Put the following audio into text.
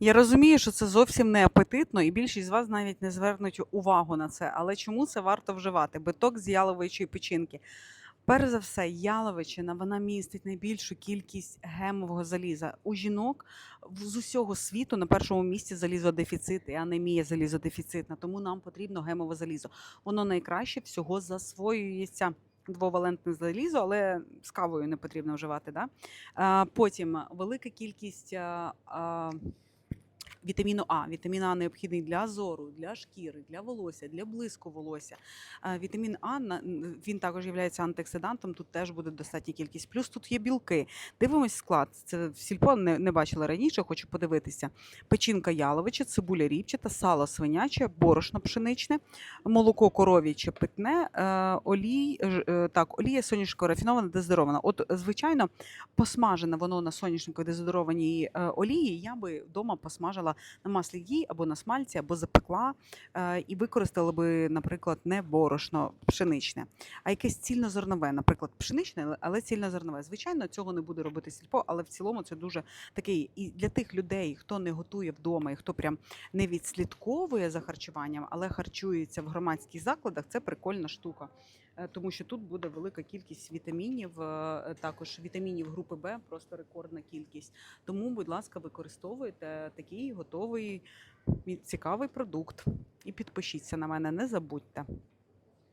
Я розумію, що це зовсім не апетитно, і більшість з вас навіть не звернуть увагу на це. Але чому це варто вживати? Биток з яловичої печінки. Перш за все, яловичина вона містить найбільшу кількість гемового заліза. У жінок з усього світу на першому місці залізодефіцит і анемія залізодефіцитна, тому нам потрібно гемове залізо. Воно найкраще всього засвоюється. Двовалентне залізо, але з кавою не потрібно вживати. Да? А, потім велика кількість а, а, вітаміну А. Вітамін А необхідний для зору, для шкіри, для волосся, для блиску волосся. Вітамін А він також є антиоксидантом. Тут теж буде достатня кількість. Плюс тут є білки. Дивимось склад. Це в сільпо не, не бачила раніше, хочу подивитися. Печінка яловича, цибуля ріпчата, сало свиняче, борошно пшеничне, молоко коров'яче питне, е, олій, е, так, олія соняшниково рафінована, дезодорована. От, звичайно, посмажене воно на соняшниковій дезодорованій е, олії, я би вдома посмажила на маслі гі або на смальці, або запекла е, і використала би, наприклад, не борошно пшеничне, а якесь цільнозернове, наприклад, пшеничне, але цільнозернове. Звичайно, цього не буде робити сільпо, але в цілому це дуже такий і для тих людей, хто не готує вдома і хто прям не відслідковує за харчуванням, але харчується в громадських закладах, це прикольна штука. Е, Тому що тут буде велика кількість вітамінів, е, також вітамінів групи Б, просто рекордна кількість. Тому, будь ласка, використовуйте такий готовий цікавий продукт. І підпишіться на мене, не забудьте.